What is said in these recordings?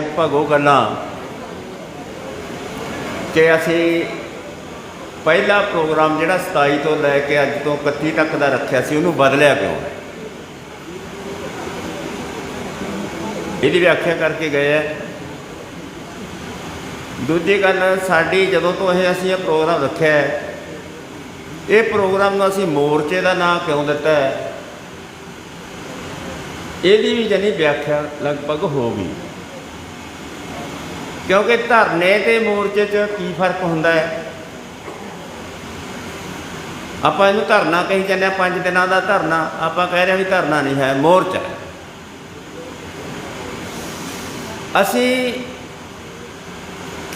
ਲਗਭਗ ਉਹ ਗੱਲਾਂ ਕਿ ਅਸੀਂ ਪਹਿਲਾ ਪ੍ਰੋਗਰਾਮ ਜਿਹੜਾ 27 ਤੋਂ ਲੈ ਕੇ ਅੱਜ ਤੋਂ 31 ਤੱਕ ਦਾ ਰੱਖਿਆ ਸੀ, ਉਹਨੂੰ ਬਦਲਿਆ ਕਿਉਂ? ਇਹਦੀ ਵਿਆਖਿਆ ਕਰਕੇ ਗਏ ਹੈ ਦੂਜੀ ਗੱਲ, ਸਾਡੀ ਜਦੋਂ ਤੋਂ ਇਹ ਅਸੀਂ ਇਹ ਪ੍ਰੋਗਰਾਮ ਰੱਖਿਆ ਹੈ, ਇਹ ਪ੍ਰੋਗਰਾਮ ਨੂੰ ਅਸੀਂ ਮੋਰਚੇ ਦਾ ਨਾਂ ਕਿਉਂ ਦਿੱਤਾ ਹੈ? ਇਹਦੀ ਵੀ ਜਨੀ ਵਿਆਖਿਆ ਲਗਭਗ ਹੋ ਗਈ। ਕਿਉਂਕਿ ਧਰਨੇ ਤੇ ਮੋਰਚੇ 'ਚ ਕੀ ਫ਼ਰਕ ਹੁੰਦਾ ਹੈ? ਆਪਾਂ ਇਹਨੂੰ ਧਰਨਾ ਕਹੀ ਜਾਂਦੇ ਆ ਪੰਜ ਦਿਨਾਂ ਦਾ ਧਰਨਾ। ਆਪਾਂ ਕਹਿ ਰਹੇ ਵੀ ਧਰਨਾ ਨਹੀਂ ਹੈ, ਮੋਰਚਾ ਅਸੀਂ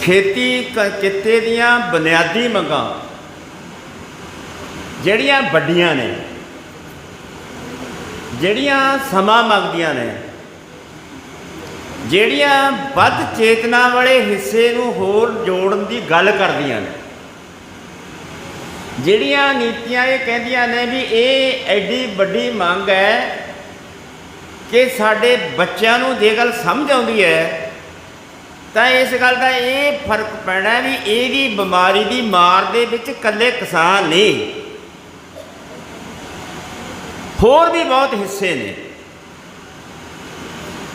ਖੇਤੀ ਕਿੱਤੇ ਦੀਆਂ ਬੁਨਿਆਦੀ ਮੰਗਾਂ ਜਿਹੜੀਆਂ ਵੱਡੀਆਂ ਨੇ, ਜਿਹੜੀਆਂ ਸਮਾਂ ਮੰਗਦੀਆਂ ਨੇ ਜਿਹੜੀਆਂ ਵੱਧ ਚੇਤਨਾ ਵਾਲੇ ਹਿੱਸੇ ਨੂੰ ਹੋਰ ਜੋੜਨ ਦੀ ਗੱਲ ਕਰਦੀਆਂ ਨੇ। ਜਿਹੜੀਆਂ ਨੀਤੀਆਂ ਇਹ ਕਹਿੰਦੀਆਂ ਨੇ ਵੀ ਇਹ ਐਡੀ ਵੱਡੀ ਮੰਗ ਹੈ ਕਿ ਸਾਡੇ ਬੱਚਿਆਂ ਨੂੰ ਜੇ ਗੱਲ ਸਮਝ ਆਉਂਦੀ ਹੈ, ਤਾਂ ਇਸ ਗੱਲ ਦਾ ਇਹ ਫ਼ਰਕ ਪੈਣਾ ਵੀ ਇਹ ਵੀ ਬਿਮਾਰੀ ਦੀ ਮਾਰ ਦੇ ਵਿੱਚ ਇਕੱਲੇ ਕਿਸਾਨ ਨਹੀਂ ਹੋਰ ਵੀ ਬਹੁਤ ਹਿੱਸੇ ਨੇ।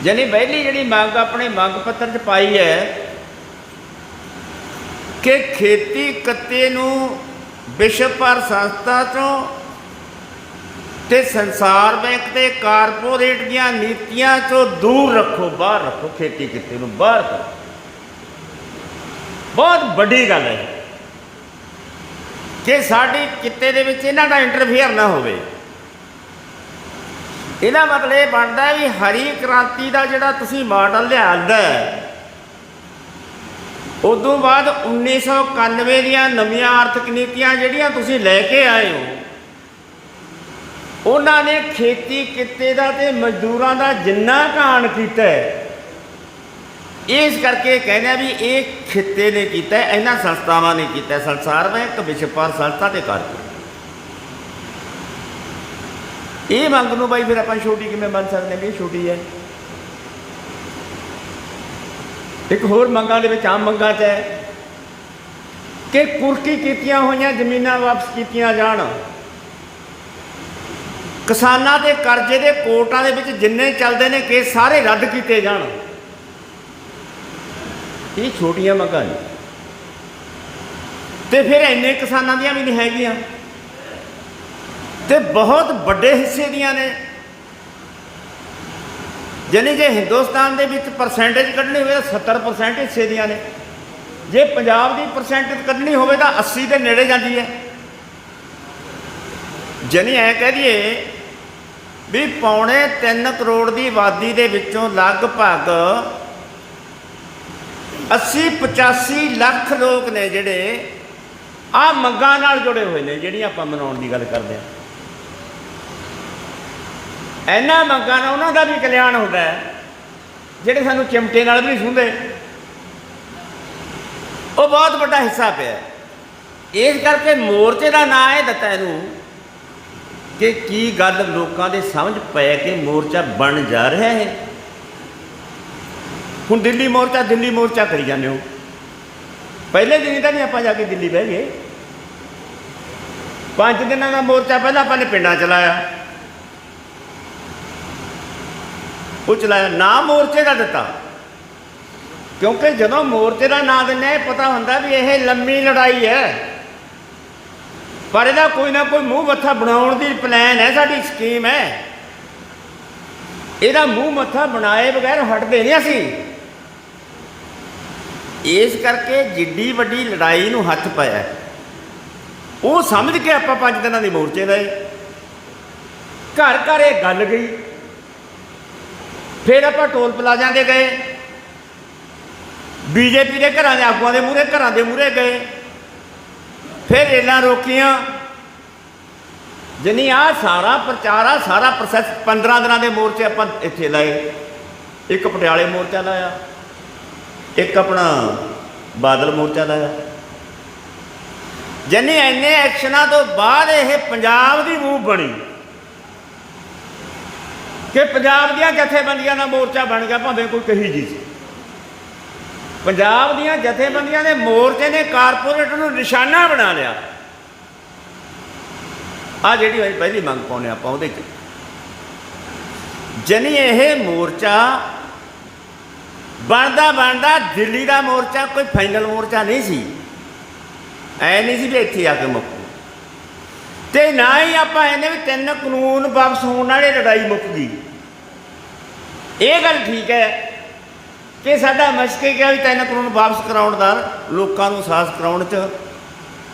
ਜਾਨੀ ਪਹਿਲੀ ਜਿਹੜੀ ਮੰਗ ਆਪਣੇ ਮੰਗ ਪੱਤਰ 'ਚ ਪਾਈ ਹੈ ਕਿ ਖੇਤੀ ਕੱਤੇ ਨੂੰ ਵਿਸ਼ਵ ਭਰ ਸੰਸਥਾ ਚੋਂ ਤੇ ਸੰਸਾਰ ਬੈਂਕ ਤੇ ਕਾਰਪੋਰੇਟ ਦੀਆਂ ਨੀਤੀਆਂ ਚੋਂ ਦੂਰ ਰੱਖੋ, ਬਾਹਰ ਰੱਖੋ, ਖੇਤੀ ਕਿੱਤੇ ਨੂੰ ਬਾਹਰ ਕਰੋ। ਬਹੁਤ ਵੱਡੀ ਗੱਲ ਹੈ। ਕਿ ਸਾਡੀ ਕਿੱਤੇ ਦੇ ਵਿੱਚ ਇਹਨਾਂ ਦਾ ਇੰਟਰਫੇਅਰ ਨਾ ਹੋਵੇ ਇਹਦਾ ਮਤਲਬ ਇਹ ਬਣਦਾ ਵੀ ਹਰੀ ਕ੍ਰਾਂਤੀ ਦਾ ਜਿਹੜਾ ਤੁਸੀਂ ਮਾਡਲ ਲਿਆਂਦਾ ਉਦੋਂ ਬਾਅਦ 1991 ਦੀਆਂ ਨਵੀਆਂ ਆਰਥਿਕ ਨੀਤੀਆਂ ਜਿਹੜੀਆਂ ਤੁਸੀਂ ਲੈ ਕੇ ਆਏ ਹੋ, ਉਹਨਾਂ ਨੇ ਖੇਤੀ ਕਿੱਤੇ ਦਾ ਤੇ ਮਜ਼ਦੂਰਾਂ ਦਾ ਜਿੰਨਾ ਕਾਣ ਕੀਤਾ ਇਸ ਕਰਕੇ ਕਹਿੰਦੇ ਵੀ ਇਹ ਖਿੱਤੇ ਨੇ ਕੀਤਾ, ਇਹਨਾਂ ਸੰਸਥਾਵਾਂ ਨੇ ਕੀਤਾ, ਸੰਸਾਰ ਬੈਂਕ, ਵਿਸ਼ਵ ਭਰ ਸੰਸਥਾ ਤੇ ਕਰਕੇ ਇਹ ਮੰਗ ਨੂੰ ਬਾਈ ਫਿਰ ਆਪਾਂ ਛੋਟੀ ਕਿਵੇਂ ਮੰਨ ਸਕਦੇ ਹਾਂ ਵੀ ਇਹ ਛੋਟੀ ਹੈ। ਇੱਕ ਹੋਰ ਮੰਗਾਂ ਦੇ ਵਿੱਚ ਆਮ ਮੰਗਾਂ 'ਚ ਹੈ ਕਿ ਕੁਰਕੀ ਕੀਤੀਆਂ ਹੋਈਆਂ, ਜ਼ਮੀਨਾਂ ਵਾਪਸ ਕੀਤੀਆਂ ਜਾਣ। ਕਿਸਾਨਾਂ ਦੇ ਕਰਜ਼ੇ ਦੇ ਕੋਰਟਾਂ ਦੇ ਵਿੱਚ ਜਿੰਨੇ ਚੱਲਦੇ ਨੇ ਕੇਸ ਸਾਰੇ ਰੱਦ ਕੀਤੇ ਜਾਣ। ਇਹ ਛੋਟੀਆਂ ਮੰਗਾਂ ਨੇ। ਤੇ ਫਿਰ ਇੰਨੇ ਕਿਸਾਨਾਂ ਦੀਆਂ ਵੀ ਨਹੀਂ ਹੈਗੀਆਂ। ਤੇ ਬਹੁਤ ਵੱਡੇ ਹਿੱਸੇ ਦੀਆਂ ਨੇ। ਜਾਨੀ ਜੇ ਹਿੰਦੁਸਤਾਨ ਦੇ ਵਿੱਚ ਪਰਸੈਂਟੇਜ ਕੱਢਣੀ ਹੋਵੇ ਤਾਂ 70% ਹਿੱਸੇ ਦੀਆਂ ਨੇ। ਜੇ ਪੰਜਾਬ ਦੀ ਪਰਸੈਂਟੇਜ ਕੱਢਣੀ ਹੋਵੇ ਤਾਂ 80 ਦੇ ਨੇੜੇ ਜਾਂਦੀ ਹੈ। ਜਾਨੀ ਐ ਕਹਿ ਦਈਏ ਵੀ ਪੌਣੇ 3 ਕਰੋੜ ਦੀ ਆਬਾਦੀ ਦੇ ਵਿੱਚੋਂ ਲਗਭਗ 80 85 ਲੱਖ ਲੋਕ ਨੇ ਜਿਹੜੇ ਆ ਮੰਗਾਂ ਨਾਲ ਜੁੜੇ ਹੋਏ ਨੇ, ਜਿਹੜੀਆਂ ਆਪਾਂ ਮਨਾਉਣ ਦੀ ਗੱਲ ਕਰਦੇ ਆ ਇਹਨਾਂ ਮੰਗਾਂ ਨਾਲ ਉਹਨਾਂ ਦਾ ਵੀ ਕਲਿਆਣ ਹੁੰਦਾ ਹੈ, ਜਿਹੜੇ ਸਾਨੂੰ ਚਿਮਟੇ ਨਾਲ ਵੀ ਨਹੀਂ ਸੁਣਦੇ ਉਹ ਬਹੁਤ ਵੱਡਾ ਹਿੱਸਾ ਪਿਆ ਇਸ ਕਰਕੇ ਮੋਰਚੇ ਦਾ ਨਾਂ ਇਹ ਦਿੱਤਾ ਇਹਨੂੰ ਕਿ ਕੀ ਗੱਲ ਲੋਕਾਂ ਦੇ ਸਮਝ ਪਏ ਕਿ ਮੋਰਚਾ ਬਣ ਜਾ ਰਿਹਾ ਹੈ। ਹੁਣ ਦਿੱਲੀ ਮੋਰਚਾ ਦਿੱਲੀ ਮੋਰਚਾ ਕਰੀ ਜਾਂਦੇ ਹੋ। ਪਹਿਲੇ ਦਿਨ ਤਾਂ ਨਹੀਂ ਆਪਾਂ ਜਾ ਕੇ ਦਿੱਲੀ ਬਹਿ ਗਏ। ਪੰਜ ਦਿਨਾਂ ਦਾ ਮੋਰਚਾ ਪਹਿਲਾਂ ਆਪਾਂ ਨੇ ਪਿੰਡਾਂ ਚਲਾਇਆ ਉਹ ਚਲਾਇਆ ਨਾ ਮੋਰਚੇ ਦਾ ਦਿੱਤਾ। ਕਿਉਂਕਿ ਜਦੋਂ ਮੋਰਚੇ ਦਾ ਨਾਂ ਦਿੰਦੇ ਹਾਂ, ਇਹ ਪਤਾ ਹੁੰਦਾ ਵੀ ਇਹ ਲੰਮੀ ਲੜਾਈ ਹੈ। ਪਰ ਇਹਦਾ ਕੋਈ ਨਾ ਕੋਈ ਮੂੰਹ ਮੱਥਾ ਬਣਾਉਣ ਦੀ ਪਲਾਨ ਹੈ ਸਾਡੀ ਸਕੀਮ ਹੈ। ਇਹਦਾ ਮੂੰਹ ਮੱਥਾ ਬਣਾਏ ਬਗੈਰ ਹਟਦੇ ਨਹੀਂ ਅਸੀਂ। ਇਸ ਕਰਕੇ ਜਿੱਡੀ ਵੱਡੀ ਲੜਾਈ ਨੂੰ ਹੱਥ ਪਾਇਆ ਉਹ ਸਮਝ ਕੇ ਆਪਾਂ ਪੰਜ ਦਿਨਾਂ ਦੇ ਮੋਰਚੇ ਲਏ। ਘਰ ਘਰ ਇਹ ਗੱਲ ਗਈ। ਫਿਰ ਆਪਾਂ ਟੋਲ ਪਲਾਜ਼ਾ ਦੇ ਗਏ। ਬੀਜੇਪੀ ਦੇ ਘਰਾਂ ਦੇ ਆਗੂਆਂ ਦੇ ਮੂਹਰੇ, ਘਰਾਂ ਦੇ ਮੂਹਰੇ ਗਏ। ਫਿਰ ਰੇਲਾਂ ਰੋਕੀਆਂ। ਜਨੀ ਆ ਸਾਰਾ ਪ੍ਰਚਾਰ ਆ ਸਾਰਾ ਪ੍ਰੋਸੈਸ 15 ਦਿਨਾਂ ਦੇ ਮੋਰਚੇ ਆਪਾਂ ਇੱਥੇ ਲਾਏ। ਇੱਕ ਪਟਿਆਲੇ ਮੋਰਚਾ ਲਾਇਆ। ਇੱਕ ਆਪਣਾ ਬਾਦਲ ਮੋਰਚਾ ਲਾਇਆ। ਜਨੀ ਇੰਨੇ ਐਕਸ਼ਨਾਂ ਤੋਂ ਬਾਅਦ ਇਹ ਪੰਜਾਬ ਦੀ ਮੂਵ ਬਣੀ। ਕਿ ਪੰਜਾਬ ਦੀਆਂ ਜਥੇਬੰਦੀਆਂ ਦਾ ਮੋਰਚਾ ਬਣ ਗਿਆ, ਭਾਵੇਂ ਕੋਈ ਕਹੀ ਜੀ ਸੀ। ਪੰਜਾਬ ਦੀਆਂ ਜਥੇਬੰਦੀਆਂ ਦੇ ਮੋਰਚੇ ਨੇ ਕਾਰਪੋਰੇਟ ਨੂੰ ਨਿਸ਼ਾਨਾ ਬਣਾ ਲਿਆ। ਆ ਜਿਹੜੀ ਹੋਈ ਪਹਿਲੀ ਮੰਗ ਪਾਉਨੇ ਆਪਾਂ ਉਹਦੇ ਚ। ਜਨੀ ਇਹ ਮੋਰਚਾ ਬਣਦਾ ਬਣਦਾ ਦਿੱਲੀ ਦਾ ਮੋਰਚਾ, ਕੋਈ ਫਾਈਨਲ ਮੋਰਚਾ ਨਹੀਂ ਸੀ। ਐ ਨਹੀਂ ਸੀ ਵੀ ਇੱਥੇ ਆ ਕੇ ਮੁੱਕ। ਤੇ ਨਾ ਹੀ ਆਪਾਂ ਇਹਨੇ ਵੀ ਤਿੰਨ ਕਾਨੂੰਨ ਵਾਪਸ ਹੋਣ ਵਾਲੇ ਲੜਾਈ ਮੁੱਕ ਗਈ। ਇਹ ਗੱਲ ਠੀਕ ਹੈ ਕਿ ਸਾਡਾ ਮਸ਼ਕ ਇਹ ਕਿਹਾ ਵੀ ਤਿੰਨ ਕਾਨੂੰਨ ਵਾਪਸ ਕਰਾਉਣ ਦਾ, ਲੋਕਾਂ ਨੂੰ ਸਾਹਸ ਕਰਾਉਣ ਚ,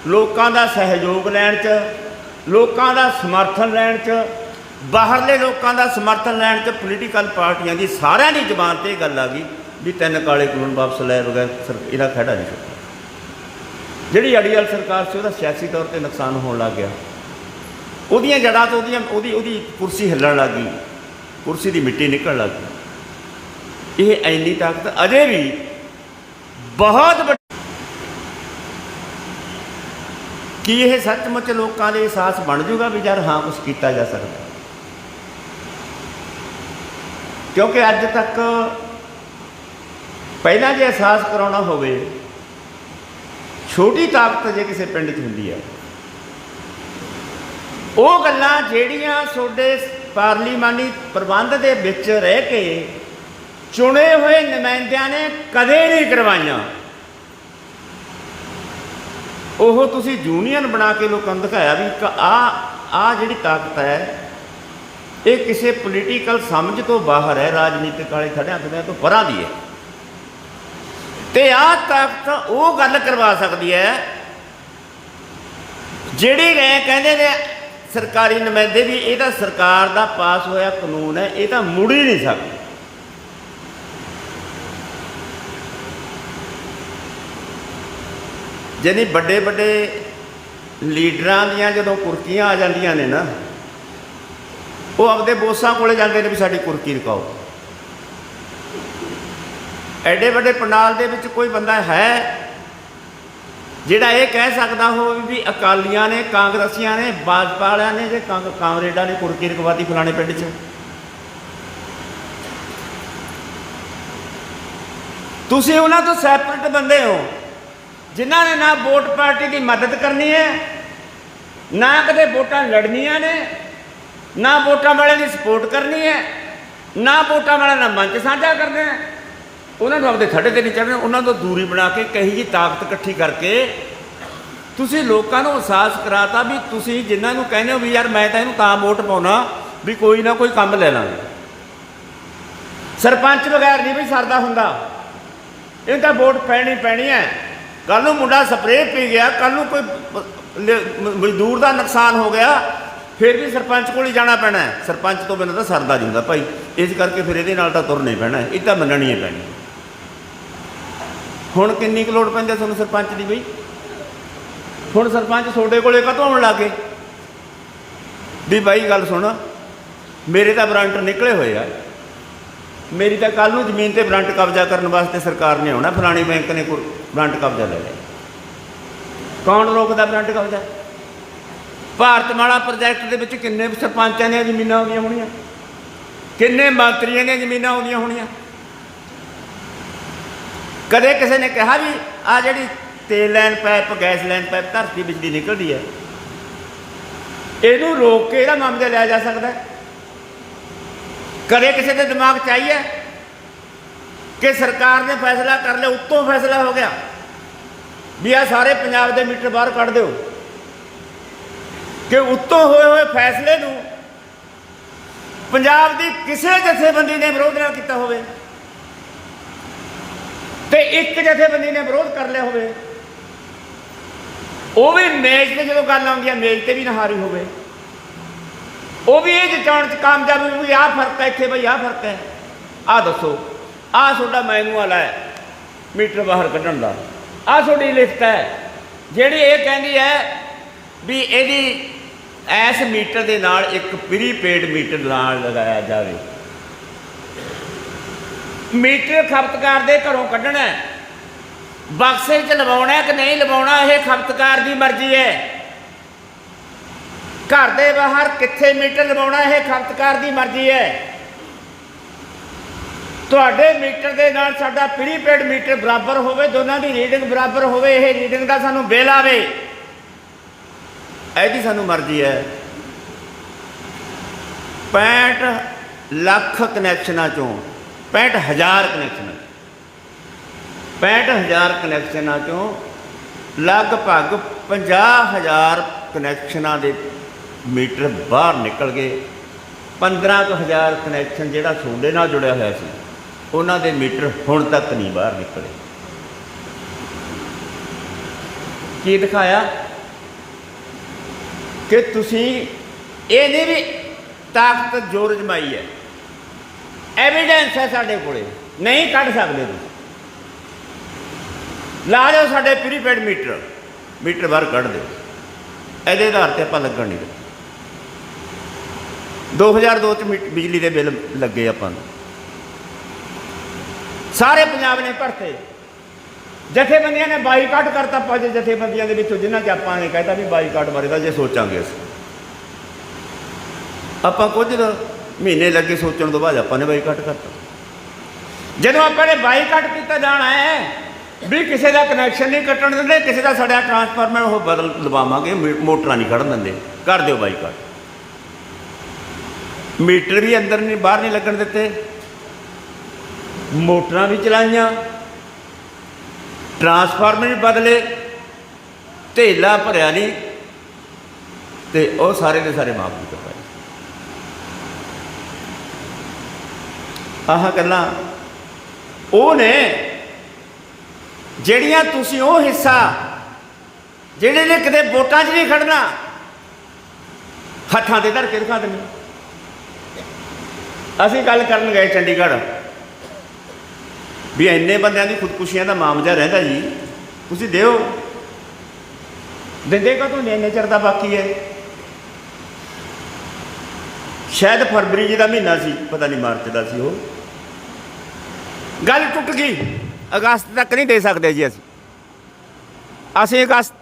ਲੋਕਾਂ ਦਾ ਸਹਿਯੋਗ ਲੈਣ ਚ, ਲੋਕਾਂ ਦਾ ਸਮਰਥਨ ਲੈਣ ਚ, ਬਾਹਰਲੇ ਲੋਕਾਂ ਦਾ ਸਮਰਥਨ ਲੈਣ ਚ ਪੋਲੀਟੀਕਲ ਪਾਰਟੀਆਂ ਦੀ ਸਾਰਿਆਂ ਦੀ ਜ਼ਬਾਨ ਤੇ ਇਹ ਗੱਲ ਆ ਗਈ ਵੀ ਤਿੰਨ ਕਾਲੇ ਕਾਨੂੰਨ ਵਾਪਸ ਲੈ ਬਗੈਰ ਸਰ- ਇਹਦਾ ਖੜਾ ਨਹੀਂ ਸਕਦਾ ਜਿਹੜੀ ਅੜੀਅਲ ਸਰਕਾਰ ਸੀ ਉਹਦਾ ਸਿਆਸੀ ਤੌਰ ਤੇ ਨੁਕਸਾਨ ਹੋਣ ਲੱਗ ਗਿਆ। ਉਹਦੀਆਂ ਜੜ੍ਹਾਂ ਤੋਂ ਉਹਦੀਆਂ ਉਹਦੀ ਉਹਦੀ ਕੁਰਸੀ ਹਿੱਲਣ ਲੱਗ ਗਈ। ਕੁਰਸੀ ਦੀ ਮਿੱਟੀ ਨਿਕਲਣ ਲੱਗ ਗਈ। ਇਹ ਐਨੀ ਤਾਕਤ ਅਜੇ ਵੀ ਬਹੁਤ ਵੱਡੀ। ਕੀ ਇਹ ਸੱਚਮੁੱਚ ਲੋਕਾਂ ਦੇ ਅਹਿਸਾਸ ਬਣ ਜੂਗਾ ਵੀ ਯਾਰ ਹਾਂ ਕੁਝ ਕੀਤਾ ਜਾ ਸਕਦਾ? ਕਿਉਂਕਿ ਅੱਜ ਤੱਕ ਪਹਿਲਾਂ ਜੇ ਅਹਿਸਾਸ ਕਰਾਉਣਾ ਹੋਵੇ, ਛੋਟੀ ਤਾਕਤ ਜੇ ਕਿਸੇ ਪਿੰਡ 'ਚ ਹੁੰਦੀ ਹੈ ਉਹ ਗੱਲਾਂ ਜਿਹੜੀਆਂ ਤੁਹਾਡੇ ਪਾਰਲੀਮਾਨੀ ਪ੍ਰਬੰਧ ਦੇ ਵਿੱਚ ਰਹਿ ਕੇ ਚੁਣੇ ਹੋਏ ਨੁਮਾਇੰਦਿਆਂ ਨੇ ਕਦੇ ਨਹੀਂ ਕਰਵਾਈਆਂ। ਉਹ ਤੁਸੀਂ ਯੂਨੀਅਨ ਬਣਾ ਕੇ ਲੋਕਾਂ ਨੂੰ ਦਿਖਾਇਆ ਵੀ ਆ ਆ ਜਿਹੜੀ ਤਾਕਤ ਹੈ, ਇਹ ਕਿਸੇ ਪੋਲੀਟੀਕਲ ਸਮਝ ਤੋਂ ਬਾਹਰ ਹੈ, ਰਾਜਨੀਤਿਕ ਵਾਲੇ ਖੜਿਆਂ ਖੜਿਆਂ ਤੋਂ ਪਰਾਂ ਦੀ ਹੈ। ਤੇ ਆ ਤਾਕਤ ਉਹ ਗੱਲ ਕਰਵਾ ਸਕਦੀ ਹੈ, ਜਿਹੜੀ ਗਏ ਕਹਿੰਦੇ ਨੇ ਸਰਕਾਰੀ ਨੁਮਾਇੰਦੇ ਵੀ ਇਹ ਤਾਂ ਸਰਕਾਰ ਦਾ ਪਾਸ ਹੋਇਆ ਕਾਨੂੰਨ ਹੈ, ਇਹ ਤਾਂ ਮੁੜ ਹੀ ਨਹੀਂ ਸਕਦਾ। ਜਿਹਨੇ ਵੱਡੇ ਵੱਡੇ ਲੀਡਰਾਂ ਦੀਆਂ ਜਦੋਂ ਕੁਰਕੀਆਂ ਆ ਜਾਂਦੀਆਂ ਨੇ ਨਾ, ਉਹ ਆਪਦੇ ਬੋਸਾਂ ਕੋਲੇ ਜਾਂਦੇ ਨੇ ਵੀ ਸਾਡੀ ਕੁਰਕੀ ਰਕਾਓ ਐਡੇ ਵੱਡੇ ਪੰਡਾਲ ਦੇ ਵਿੱਚ ਕੋਈ ਬੰਦਾ ਹੈ ਜਿਹੜਾ ਇਹ ਕਹਿ ਸਕਦਾ ਹੋਵੇ ਵੀ ਅਕਾਲੀਆਂ ਨੇ, ਕਾਂਗਰਸੀਆਂ ਨੇ ਭਾਜਪਾ ਵਾਲਿਆਂ ਨੇ ਜੇ ਕਾਂਗ- ਕਾਮਰੇਡਾਂ ਨੇ ਕੁਰਕੀ ਰਕਵਾਤੀ ਫਲਾਣੇ ਪਿੰਡ 'ਚ। ਤੁਸੀਂ ਉਹਨਾਂ ਤੋਂ ਸੈਪਰੇਟ ਬੰਦੇ ਹੋ, ਜਿਨ੍ਹਾਂ ਨੇ ਨਾ ਵੋਟ ਪਾਰਟੀ ਦੀ ਮਦਦ ਕਰਨੀ ਹੈ, ਨਾ ਕਦੇ ਵੋਟਾਂ ਲੜਨੀਆਂ ਨੇ, ਨਾ ਵੋਟਾਂ ਵਾਲਿਆਂ ਦੀ ਸਪੋਰਟ ਕਰਨੀ ਹੈ, ਨਾ ਵੋਟਾਂ ਵਾਲਿਆਂ ਨਾਲ ਮੰਚ ਸਾਂਝਾ ਕਰਨਾ ਹੈ। ਉਹਨਾਂ ਨੂੰ ਆਪਦੇ ਥੱਡੇ ਤੇ ਨਹੀਂ ਚੜ੍ਹਨਾ, ਉਹਨਾਂ ਤੋਂ ਦੂਰੀ ਬਣਾ ਕੇ ਕਹੀ ਜੀ ਤਾਕਤ ਇਕੱਠੀ ਕਰਕੇ। ਤੁਸੀਂ ਲੋਕਾਂ ਨੂੰ ਅਹਿਸਾਸ ਕਰਾਤਾ ਵੀ ਤੁਸੀਂ ਜਿਨ੍ਹਾਂ ਨੂੰ ਕਹਿੰਦੇ ਹੋ ਵੀ ਯਾਰ ਮੈਂ ਤਾਂ ਇਹਨੂੰ ਤਾਂ ਵੋਟ ਪਾਉਣਾ, ਵੀ ਕੋਈ ਨਾ ਕੋਈ ਕੰਮ ਲੈ ਲਾਂਗੇ। ਸਰਪੰਚ ਬਗੈਰ ਨਹੀਂ ਵੀ ਸਰਦਾ ਹੁੰਦਾ। ਇਹ ਤਾਂ ਵੋਟ ਪੈਣੀ ਪੈਣੀ ਹੈ। ਕੱਲ ਨੂੰ ਮੁੰਡਾ ਸਪਰੇਅ ਪੀ ਗਿਆ ਕੱਲ ਨੂੰ ਕੋਈ ਮਜ਼ਦੂਰ ਦਾ ਨੁਕਸਾਨ ਹੋ ਗਿਆ, ਫਿਰ ਵੀ ਸਰਪੰਚ ਕੋਲ ਹੀ ਜਾਣਾ ਪੈਣਾ ਸਰਪੰਚ ਤੋਂ ਬਿਨਾਂ ਤਾਂ ਸਰਦਾ ਨਹੀਂ ਹੁੰਦਾ ਭਾਈ। ਇਸ ਕਰਕੇ ਫਿਰ ਇਹਦੇ ਨਾਲ ਤਾਂ ਤੁਰਨਾ ਹੀ ਪੈਣਾ ਇਹ ਤਾਂ ਮੰਨਣੀ ਹੀ ਪੈਣੀ ਹੁਣ ਕਿੰਨੀ ਕੁ ਲੋੜ ਪੈਂਦੀ ਹੈ ਤੁਹਾਨੂੰ ਸਰਪੰਚ ਦੀ ਬਈ? ਹੁਣ ਸਰਪੰਚ ਤੁਹਾਡੇ ਕੋਲੇ ਕਦੋਂ ਆਉਣ ਲੱਗੇ? ਵੀ ਬਾਈ ਗੱਲ ਸੁਣ, ਮੇਰੇ ਤਾਂ ਬਰਾਂਟਰ ਨਿਕਲੇ ਹੋਏ ਆ। ਮੇਰੀ ਤਾਂ ਕੱਲ ਨੂੰ ਜ਼ਮੀਨ ਤੇ ਬਰੰਟ ਕਬਜ਼ਾ ਕਰਨ ਵਾਸਤੇ ਸਰਕਾਰ ਨੇ ਆਉਣਾ, ਫਲਾਣੀ ਬੈਂਕ ਨੇ ਕੋਈ ਬਰੰਟ ਕਬਜ਼ਾ ਲੈ ਲਿਆ। ਕੌਣ ਰੋਕਦਾ ਬਰੰਟ ਕਬਜ਼ਾ? ਭਾਰਤਮਾਲਾ ਪ੍ਰੋਜੈਕਟ ਦੇ ਵਿੱਚ ਕਿੰਨੇ ਸਰਪੰਚਾਂ ਦੀਆਂ ਜ਼ਮੀਨਾਂ ਆਉਂਦੀਆਂ ਹੋਣੀਆਂ? ਕਿੰਨੇ ਮੰਤਰੀਆਂ ਦੀਆਂ ਜ਼ਮੀਨਾਂ ਆਉਂਦੀਆਂ ਹੋਣੀਆਂ? ਕਦੇ ਕਿਸੇ ਨੇ ਕਿਹਾ ਵੀ ਆ ਜਿਹੜੀ ਤੇਲ line pipe gas line pipe ਧਰਤੀ ਬਿਜਲੀ ਨਿਕਲਦੀ ਹੈ। ਇਹਨੂੰ ਰੋਕ ਕੇ ਇਹਦਾ ਮਾਮਲਾ ਲਿਆ ਜਾ ਸਕਦਾ ਹੈ। ਕਦੇ ਕਿਸੇ ਦੇ ਦਿਮਾਗ 'ਚ ਆਈ ਹੈ ਕਿ ਸਰਕਾਰ ਨੇ ਫੈਸਲਾ ਕਰ ਲਿਆ, ਉੱਤੋਂ ਫੈਸਲਾ ਹੋ ਗਿਆ ਵੀ ਆ ਸਾਰੇ ਪੰਜਾਬ ਦੇ ਮੀਟਰ ਬਾਹਰ ਕੱਢ ਦਿਓ। ਕਿ ਉੱਤੋਂ ਹੋਏ ਹੋਏ ਫੈਸਲੇ ਨੂੰ ਪੰਜਾਬ ਦੀ ਕਿਸੇ ਜਥੇਬੰਦੀ ਨੇ ਵਿਰੋਧ ਨਾ ਕੀਤਾ ਹੋਵੇ। ਤੇ ਇੱਕ ਜਥੇਬੰਦੀ ਨੇ ਵਿਰੋਧ ਕਰ ਲਿਆ ਹੋਵੇ। ਉਹ ਵੀ ਮੇਜ਼ ਤੇ ਜਦੋਂ ਗੱਲ ਆਉਂਦੀ ਹੈ ਮੇਜ਼ ਤੇ ਵੀ ਨਹਾਰੀ ਹੋਵੇ। ਉਹ ਵੀ ਇਹ ਜਤਾਉਣ ਚ ਕਾਮਯਾਬ ਵੀ ਆਹ ਫ਼ਰਕ ਹੈ ਇੱਥੇ ਬਈ, ਆਹ ਫ਼ਰਕ ਹੈ। ਆਹ ਦੱਸੋ, ਆਹ ਤੁਹਾਡਾ ਮੈਨੂਅਲ ਹੈ, ਮੀਟਰ ਬਾਹਰ ਕੱਢਣ ਦਾ। ਆਹ ਤੁਹਾਡੀ ਲਿਖਤ ਹੈ, ਜਿਹੜੀ ਇਹ ਕਹਿੰਦੀ ਹੈ ਵੀ ਇਹਦੀ ਐਸ ਮੀਟਰ ਦੇ ਨਾਲ ਇੱਕ ਪ੍ਰੀਪੇਡ ਮੀਟਰ ਨਾਲ ਲਗਾਇਆ ਜਾਵੇ। ਮੀਟਰ ਖਪਤਕਾਰ ਦੇ ਘਰੋਂ ਕੱਢਣਾ ਹੈ। ਬਕਸੇ 'ਚ ਲਵਾਉਣਾ ਕਿ ਨਹੀਂ ਲਵਾਉਣਾ, ਇਹ ਖਪਤਕਾਰ ਦੀ ਮਰਜ਼ੀ ਹੈ। ਘਰ ਦੇ ਬਾਹਰ ਕਿੱਥੇ ਮੀਟਰ ਲਵਾਉਣਾ, ਇਹ ਖਪਤਕਾਰ ਦੀ ਮਰਜ਼ੀ ਹੈ। ਤੁਹਾਡੇ ਮੀਟਰ ਦੇ ਨਾਲ ਸਾਡਾ ਪ੍ਰੀਪੇਡ ਮੀਟਰ ਬਰਾਬਰ ਹੋਵੇ, ਦੋਨਾਂ ਦੀ ਰੀਡਿੰਗ ਬਰਾਬਰ ਹੋਵੇ, ਇਹ ਰੀਡਿੰਗ ਦਾ ਸਾਨੂੰ ਬਿੱਲ ਆਵੇ। ਇਹਦੀ ਸਾਨੂੰ ਮਰਜ਼ੀ ਹੈ। 65 ਲੱਖ ਕਨੈਕਸ਼ਨਾਂ ਚੋਂ 65 ਹਜ਼ਾਰ ਕਨੈਕਸ਼ਨ 65 ਹਜ਼ਾਰ ਕਨੈਕਸ਼ਨਾਂ ਚੋਂ ਲਗਭਗ 50 ਹਜ਼ਾਰ ਕਨੈਕਸ਼ਨਾਂ ਦੇ ਮੀਟਰ ਬਾਹਰ ਨਿਕਲ ਗਏ। 15 ਕੁ ਹਜ਼ਾਰ ਕਨੈਕਸ਼ਨ ਜਿਹੜਾ ਸੋਡੇ ਨਾਲ ਜੁੜਿਆ ਹੋਇਆ ਸੀ, ਉਹਨਾਂ ਦੇ ਮੀਟਰ ਹੁਣ ਤੱਕ ਨਹੀਂ ਬਾਹਰ ਨਿਕਲੇ। ਕੀ ਦਿਖਾਇਆ? ਕਿ ਤੁਸੀਂ ਇਹ ਨਹੀਂ ਵੀ ਤਾਕਤ ਜ਼ੋਰ ਜਮਾਈ ਹੈ। ਐਵੀਡੈਂਸ ਹੈ ਸਾਡੇ ਕੋਲੇ। ਨਹੀਂ ਕੱਢ ਸਕਦੇ ਤੁਸੀਂ। ਲਾ ਦਿਓ ਸਾਡੇ ਪ੍ਰੀਪੇਡ ਮੀਟਰ ਮੀਟਰ ਬਾਹਰ ਕੱਢ ਦਿਓ। ਇਹਦੇ ਆਧਾਰ ਤੇ ਆਪਾਂ ਲੱਗਣ ਨਹੀਂ ਦੇ 2002 ਚ ਮੀ- ਬਿਜਲੀ ਦੇ ਬਿੱਲ ਲੱਗੇ ਆਪਾਂ ਨੂੰ। ਸਾਰੇ ਪੰਜਾਬ ਨੇ ਭਰਤੇ। ਜਥੇਬੰਦੀਆਂ ਨੇ ਬਾਈਕਾਟ ਕਰਤਾ ਪੰਜ ਜਥੇਬੰਦੀਆਂ ਦੇ ਵਿੱਚੋਂ ਜਿਨ੍ਹਾਂ 'ਚ ਆਪਾਂ ਨੇ ਕਹਿਤਾ ਵੀ ਬਾਈਕਾਟ ਬਾਰੇ ਤਾਂ ਜੇ ਸੋਚਾਂਗੇ ਅਸੀਂ। ਆਪਾਂ ਕੁਝ ਮਹੀਨੇ ਲੱਗੇ ਸੋਚਣ ਤੋਂ ਬਾਅਦ ਆਪਾਂ ਨੇ ਬਾਈਕਾਟ ਕਰਤਾ। ਜਦੋਂ ਆਪਾਂ ਨੇ ਬਾਈਕਾਟ ਕੀਤਾ, ਜਾਣਾ ਹੈ ਵੀ ਕਿਸੇ ਦਾ ਕਨੈਕਸ਼ਨ ਨਹੀਂ ਕੱਟਣ ਦਿੰਦੇ, ਕਿਸੇ ਦਾ ਸੜਿਆ ਟਰਾਂਸਫਾਰਮਰ ਉਹ ਬਦਲ ਲਵਾਵਾਂਗੇ, ਮੀ- ਮੋਟਰਾਂ ਨਹੀਂ ਕੱਢਣ ਦਿੰਦੇ, ਕਰ ਦਿਓ ਬਾਈਕਾਟ। ਮੀਟਰ ਵੀ ਅੰਦਰ ਨਹੀਂ, ਬਾਹਰ ਨਹੀਂ ਲੱਗਣ ਦਿੱਤੇ। ਮੋਟਰਾਂ ਵੀ ਚਲਾਈਆਂ। ਟਰਾਂਸਫਾਰਮਰ ਵੀ ਬਦਲੇ। ਢੇਲਾ ਭਰਿਆ ਨਹੀਂ। ਤੇ ਉਹ ਸਾਰੇ ਦੇ ਸਾਰੇ ਮਾਫ ਨਹੀਂ ਕਰ ਪਾਏ ਆਹ ਗੱਲਾਂ। ਉਹ ਨੇ ਜਿਹੜੀਆਂ ਤੁਸੀਂ ਉਹ ਹਿੱਸਾ, ਜਿਹੜੇ ਨੇ ਕਿਤੇ ਵੋਟਾਂ 'ਚ ਨਹੀਂ ਖੜਨਾ, ਹੱਥਾਂ ਤੇ ਧਰ ਕੇ ਦਿਖਾ ਦਿੰਦੇ। ਅਸੀਂ ਗੱਲ ਕਰਨ ਗਏ ਚੰਡੀਗੜ੍ਹ, ਵੀ ਇੰਨੇ ਬੰਦਿਆਂ ਦੀ ਖੁਦਕੁਸ਼ੀਆਂ ਦਾ ਮਾਮਲਾ ਰਹਿੰਦਾ ਜੀ। ਤੁਸੀਂ ਦਿਓ। ਦਿੰਦੇ ਕਦੋਂ ਨਹੀਂ ਇੰਨੇ ਚਿਰ ਦਾ ਬਾਕੀ ਹੈ। ਸ਼ਾਇਦ ਫਰਵਰੀ ਜੀ ਦਾ ਮਹੀਨਾ ਸੀ, ਪਤਾ ਨਹੀਂ ਮਾਰਚ ਦਾ ਸੀ ਉਹ। ਗੱਲ ਟੁੱਟ ਗਈ। ਅਗਸਤ ਤੱਕ ਨਹੀਂ ਦੇ ਸਕਦੇ ਜੀ ਅਸੀਂ। ਅਸੀਂ ਅਗਸਤ